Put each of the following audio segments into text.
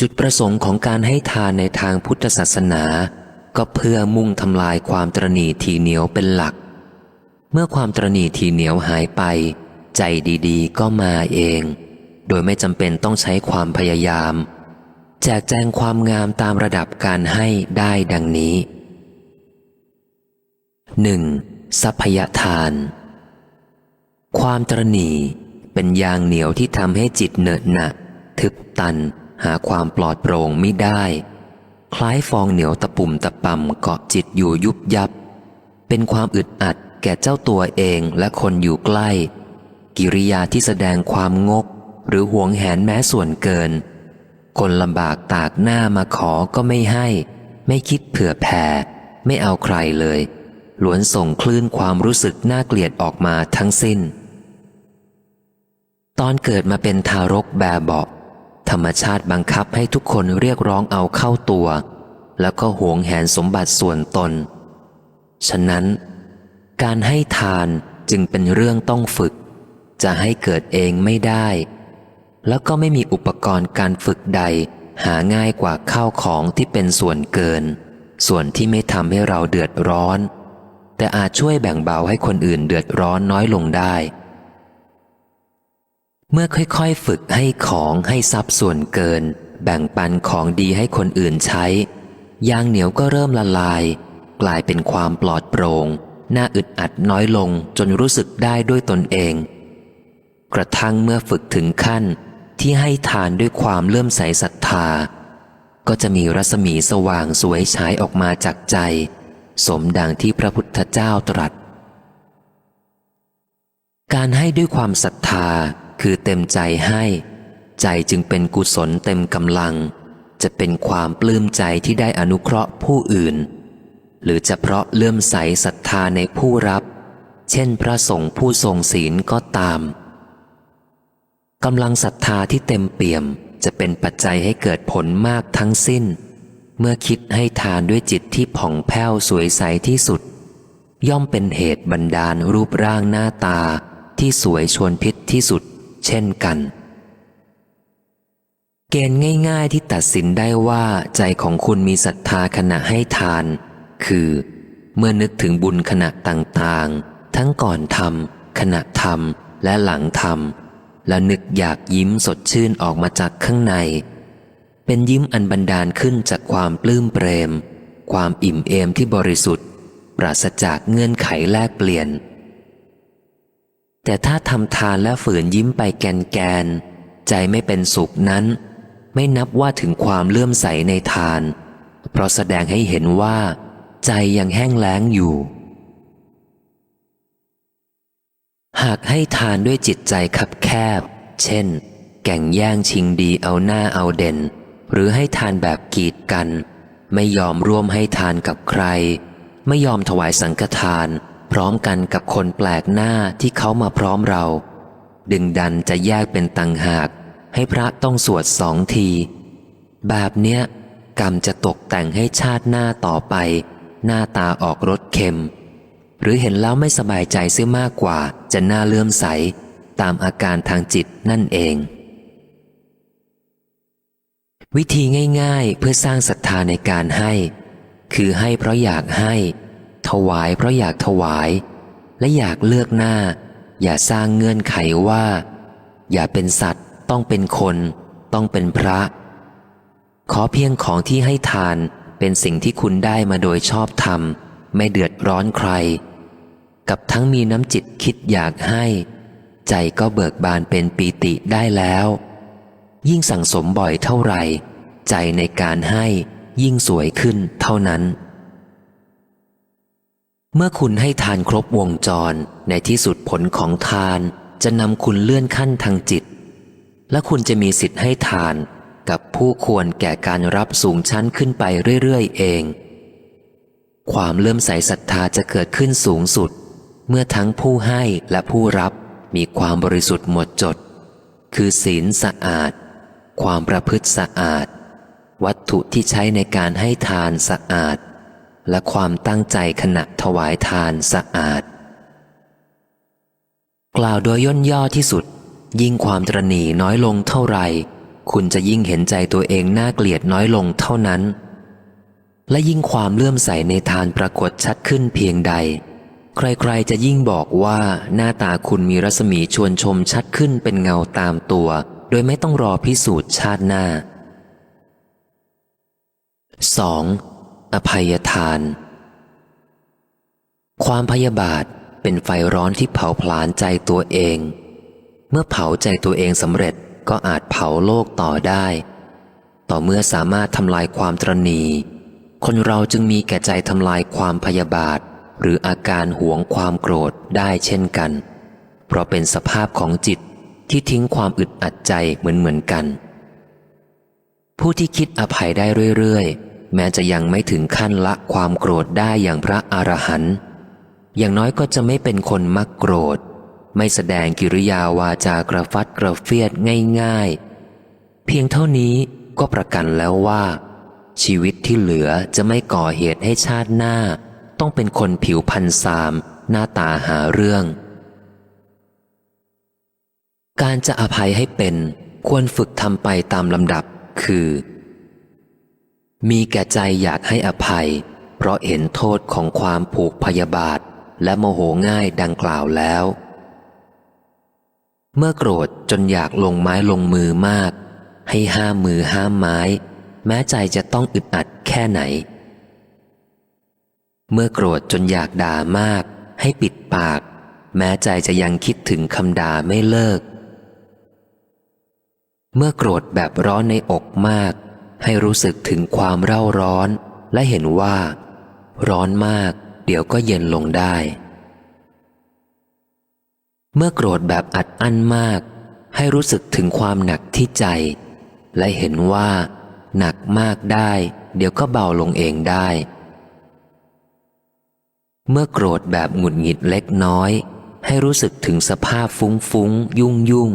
จุดประสงค์ของการให้ทานในทางพุทธศาสนา ก็เพื่อมุ่งทำลายความตรณีทีเหนียวเป็นหลัก เมื่อความตรณีทีเหนียวหายไป ใจดีๆ ก็มาเอง โดยไม่จำเป็นต้องใช้ความพยายาม แจกแจงความงามตามระดับการให้ได้ดังนี้ 1. ทรัพยทาน ความตรณีเป็นยางเหนียวที่ทำให้จิตเหนอะหนะทึบตัน หาความปลอดโปร่งไม่ได้ คล้ายฟองเหนียวตะปุ่มตะปำเกาะจิตอยู่ยุบยับ เป็นความอึดอัดแก่เจ้าตัวเองและคนอยู่ใกล้ กิริยาที่แสดงความงก หรือหวงแหนแม้ส่วนเกิน คนลำบากตากหน้ามาขอก็ไม่ให้ ไม่คิดเผื่อแผ่ ไม่เอาใครเลยล้วนส่งคลื่นความรู้สึกน่าเกลียดออกมาทั้งสิ้น ตอนเกิดมาเป็นทารกแบบเบา รรมชาติบังคับให้ทุกคนเรียกร้องเอาเข้าตัว แล้วก็หวงแหนสมบัติส่วนตน ฉะนั้น การให้ทานจึงเป็นเรื่องต้องฝึก จะให้เกิดเองไม่ได้ แล้วก็ไม่มีอุปกรณ์การฝึกใด หาง่ายกว่าข้าวของที่เป็นส่วนเกิน ส่วนที่ไม่ทำให้เราเดือดร้อน แต่อาจช่วยแบ่งเบาให้คนอื่นเดือดร้อนน้อยลงได้ เมื่อค่อยๆฝึกให้ของให้ทรัพย์ส่วนเกิน แบ่งปันของดีให้คนอื่นใช้ ยางเหนียวก็เริ่มละลาย กลายเป็นความปลอดโปรง่งน่าอึดอัดน้อยลงจนรู้สึกได้ด้วยตนเอง กระทั่งเมื่อฝึกถึงขั้นที่ให้ทานด้วยความเลื่อมใสศรัทธา ก็จะมีรัศมีสว่างสวยฉายออกมาจากใจ สมดังที่พระพุทธเจ้าตรัส การให้ด้วยความศรัทธา คือเต็มใจให้ ใจจึงเป็นกุศลเต็มกำลัง จะเป็นความปลื้มใจที่ได้อนุเคราะห์ผู้อื่น หรือจะเพราะเลื่อมใสศรัทธาในผู้รับ เช่นพระสงฆ์ผู้ทรงศีลก็ตามกำลังศรัทธาที่เต็มเปี่ยมจะเป็นปัจจัยให้เกิดผลมากทั้งสิ้น เมื่อคิดให้ทานด้วยจิตที่ผ่องแผ้วสวยใสที่สุด ย่อมเป็นเหตุบันดาลรูปร่างหน้าตาที่สวยชวนพิษที่สุด เช่นกัน เกณฑ์ง่ายๆที่ตัดสินได้ว่าใจของคุณมีศรัทธาขณะให้ทาน คือ เมื่อนึกถึงบุญขณะต่างๆ ทั้งก่อนทำขณะทำและหลังทำและนึกอยากยิ้มสดชื่นออกมาจากข้างใน เป็นยิ้มอันบันดาลขึ้นจากความปลื้มเปรม ความอิ่มเอมที่บริสุทธิ์ ปราศจากเงื่อนไขแลกเปลี่ยน แต่ถ้าทำทานและฝืนยิ้มไปแกนแกน ใจไม่เป็นสุขนั้น ไม่นับว่าถึงความเลื่อมใสในทาน เพราะแสดงให้เห็นว่า ใจยังแห้งแล้งอยู่ หากให้ทานด้วยจิตใจคับแคบ เช่น แก่งแย่งชิงดีเอาหน้าเอาเด่น หรือให้ทานแบบกีดกัน ไม่ยอมร่วมให้ทานกับใคร ไม่ยอมถวายสังฆทาน พร้อมกันกับคนแปลกหน้าที่เขามาพร้อมเรา ดึงดันจะแยกเป็นตังหาก ให้พระต้องสวดสองที แบบเนี้ย กรรมจะตกแต่งให้ชาติหน้าต่อไป หน้าตาออกรสเค็ม หรือเห็นแล้วไม่สบายใจเสียมากกว่าจะหน่าเลื่อมใส ตามอาการทางจิตนั่นเอง วิธีง่าย ๆ เพื่อสร้างศรัทธาในการให้ คือให้เพราะอยากให้ วายเพราะอยากถวาย และอยากเลือกหน้า อย่าสร้างเงื่อนไขว่า อย่าเป็นสัตว์ ต้องเป็นคน ต้องเป็นพระ ขอเพียงของที่ให้ทานเป็นสิ่งที่คุณได้มาโดยชอบธรรม ไม่เดือดร้อนใคร กับทั้งมีน้ำจิตคิดอยากให้ ใจก็เบิกบานเป็นปีติได้แล้ว ยิ่งสั่งสมบ่อยเท่าไหร่ ใจในการให้ยิ่งสวยขึ้นเท่านั้น เมื่อคุณให้ทานครบวงจรในที่สุดผลของทานจะนำคุณเลื่อนขั้นทางจิต และคุณจะมีสิทธิ์ให้ทานกับผู้ควรแก่การรับสูงชั้นขึ้นไปเรื่อยๆเอง ความเลื่อมใสศรัทธาจะเกิดขึ้นสูงสุด เมื่อทั้งผู้ให้และผู้รับมีความบริสุทธิ์หมดจด คือศีลสะอาด ความประพฤติสะอาด วัตถุที่ใช้ในการให้ทานสะอาด และความตั้งใจขณะถวายทานสะอาด กล่าวโดยย่นย่อที่สุด ยิ่งความตรณีน้อยลงเท่าไหร่ คุณจะยิ่งเห็นใจตัวเองน่าเกลียดน้อยลงเท่านั้น และยิ่งความเลื่อมใสในทานปรากฏชัดขึ้นเพียงใด ใครๆจะยิ่งบอกว่าหน้าตาคุณมีรัศมีชวนชมชัดขึ้นเป็นเงาตามตัว โดยไม่ต้องรอพิสูจน์ชาติหน้า 2. อภัยทาน ความพยาบาทเป็นไฟร้อนที่เผาผลาญใจตัวเอง เมื่อเผาใจตัวเองสำเร็จก็อาจเผาโลกต่อได้ ต่อเมื่อสามารถทำลายความตรณีคนเราจึงมีแก่ใจทำลายความพยาบาท หรืออาการหวงความโกรธได้เช่นกัน เพราะเป็นสภาพของจิตที่ทิ้งความอึดอัดใจเหมือนเหมือนกัน ผู้ที่คิดอภัยได้เรื่อยๆ แม้จะยังไม่ถึงขั้นละความโกรธได้อย่างพระอรหันต์อย่างน้อยก็จะไม่เป็นคนมักโกรธ ไม่แสดงกิริยาวาจากระฟัดกระเฟียดง่ายๆ เพียงเท่านี้ก็ประกันแล้วว่า ชีวิตที่เหลือจะไม่ก่อเหตุให้ชาติหน้า ต้องเป็นคนผิวพันซาม หน้าตาหาเรื่อง การจะอภัยให้เป็นควรฝึกทำไปตามลำดับ คือ มีแก่ใจอยากให้อภัย เพราะเห็นโทษของความผูกพยาบาท และโมโหง่ายดังกล่าวแล้ว เมื่อโกรธจนอยากลงไม้ลงมือมาก ให้ห้ามมือห้ามไม้ แม้ใจจะต้องอึดอัดแค่ไหน เมื่อโกรธจนอยากด่ามาก ให้ปิดปาก แม้ใจจะยังคิดถึงคำด่าไม่เลิก เมื่อโกรธแบบร้อนในอกมาก ให้รู้สึกถึงความเร่าร้อนและเห็นว่า ร้อนมาก เดี๋ยวก็เย็นลงได้ เมื่อโกรธแบบอัดอั้นมาก ให้รู้สึกถึงความหนักที่ใจ และเห็นว่า หนักมากได้ เดี๋ยวก็เบาลงเองได้ เมื่อโกรธแบบหงุดหงิดเล็กน้อย ให้รู้สึกถึงสภาพฟุ้งฟุ้งยุ่งยุ่ง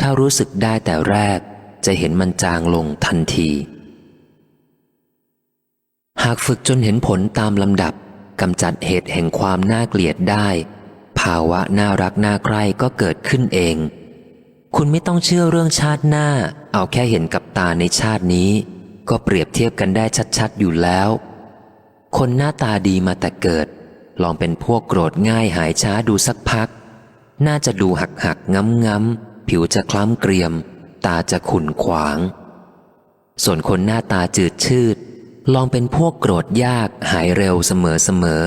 ถ้ารู้สึกได้แต่แรก จะเห็นมันจางลงทันที หากฝึกจนเห็นผลตามลำดับกำจัดเหตุแห่งความน่าเกลียดได้ ภาวะน่ารักน่าใคร่ก็เกิดขึ้นเอง คุณไม่ต้องเชื่อเรื่องชาติหน้า เอาแค่เห็นกับตาในชาตินี้ ก็เปรียบเทียบกันได้ชัดๆอยู่แล้ว คนหน้าตาดีมาแต่เกิด ลองเป็นพวกโกรธง่ายหายช้าดูสักพัก น่าจะดูหักหักง้ำง้ำผิวจะคล้ำเกรียม ตาจะขุนขวาง ส่วนคนหน้าตาจืดชืด ลองเป็นพวกโกรธยากหายเร็วเสมอเสมอ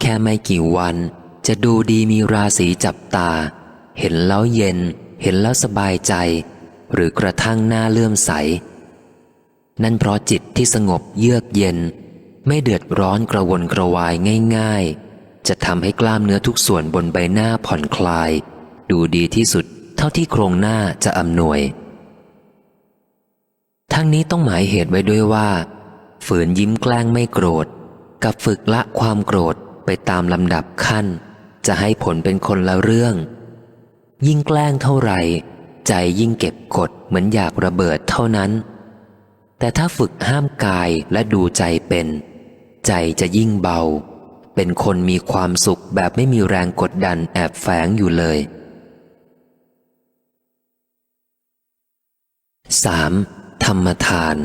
แค่ไม่กี่วันจะดูดีมีราศีจับตา เห็นแล้วเย็น เห็นแล้วสบายใจ หรือกระทั่งหน้าเลื่อมใส นั่นเพราะจิตที่สงบเยือกเย็น ไม่เดือดร้อนกระวนกระวายง่าย ๆ จะทำให้กล้ามเนื้อทุกส่วนบนใบหน้าผ่อนคลาย ดูดีที่สุด เท่าที่โครงหน้าจะอำนวย ทั้งนี้ต้องหมายเหตุไว้ด้วยว่า ฝืนยิ้มแกล้งไม่โกรธ กับฝึกละความโกรธไปตามลำดับขั้น จะให้ผลเป็นคนละเรื่อง ยิ่งแกล้งเท่าไหร่ใจยิ่งเก็บกดเหมือนอยากระเบิดเท่านั้น แต่ถ้าฝึกห้ามกายและดูใจเป็น ใจจะยิ่งเบา เป็นคนมีความสุขแบบไม่มีแรงกดดันแอบแฝงอยู่เลย 3. ธรรมทาน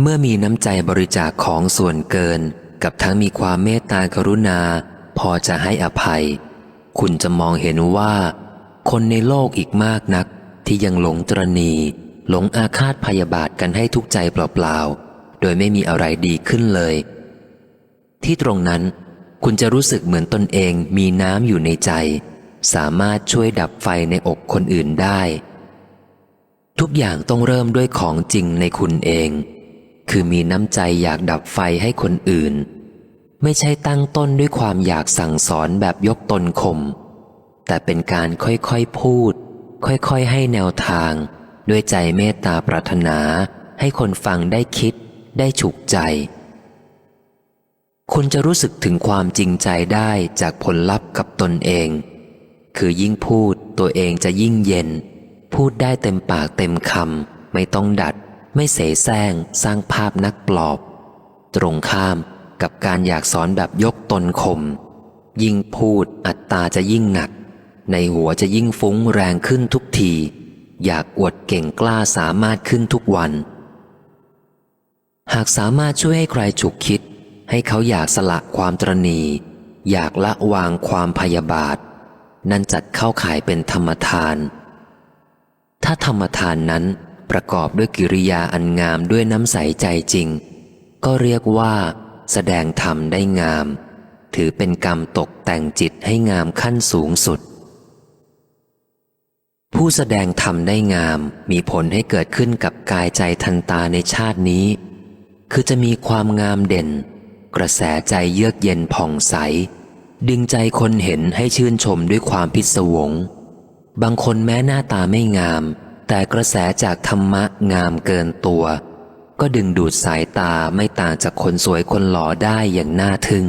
เมื่อมีน้ำใจบริจาคของส่วนเกิน กับทั้งมีความเมตตากรุณา พอจะให้อภัย คุณจะมองเห็นว่า คนในโลกอีกมากนัก ที่ยังหลงตรณี หลงอาฆาตพยาบาทกันให้ทุกใจเปล่าๆ โดยไม่มีอะไรดีขึ้นเลย ที่ตรงนั้นคุณจะรู้สึกเหมือนตนเองมีน้ำอยู่ในใจ สามารถช่วยดับไฟในอกคนอื่นได้ ทุกอย่างต้องเริ่มด้วยของจริงในคุณเอง คือมีน้ำใจอยากดับไฟให้คนอื่น ไม่ใช่ตั้งต้นด้วยความอยากสั่งสอนแบบยกตนข่มแต่เป็นการค่อยๆพูด ค่อยๆให้แนวทาง ด้วยใจเมตตาปรารถนา ให้คนฟังได้คิด ได้ฉุกใจคุณจะรู้สึกถึงความจริงใจได้จากผลลัพธ์กับตนเอง คือยิ่งพูดตัวเองจะยิ่งเย็น พูดได้เต็มปากเต็มคำไม่ต้องดัด ไม่เสแสร้งสร้างภาพนักปลอบ ตรงข้ามกับการอยากสอนแบบยกตนข่มยิ่งพูดอัตตาจะยิ่งหนัก ในหัวจะยิ่งฟุ้งแรงขึ้นทุกที อยากอวดเก่งกล้าสามารถขึ้นทุกวัน หากสามารถช่วยให้ใครฉุกคิด ให้เขาอยากสละความตรณี อยากละวางความพยาบาท นั่นจัดเข้าข่ายเป็นธรรมทาน ถ้าธรรมทานนั้นประกอบด้วยกิริยาอันงามด้วยน้ำใสใจจริง ก็เรียกว่า แสดงธรรมได้งาม ถือเป็นกรรมตกแต่งจิตให้งามขั้นสูงสุด ผู้แสดงธรรมได้งามมีผลให้เกิดขึ้นกับกายใจทันตาในชาตินี้ คือจะมีความงามเด่น กระแสใจเยือกเย็นผ่องใส ดึงใจคนเห็นให้ชื่นชมด้วยความพิศวง บางคนแม้หน้าตาไม่งาม แต่กระแสจากธรรมะงามเกินตัว ก็ดึงดูดสายตาไม่ต่างจากคนสวยคนหล่อได้อย่างน่าทึ่ง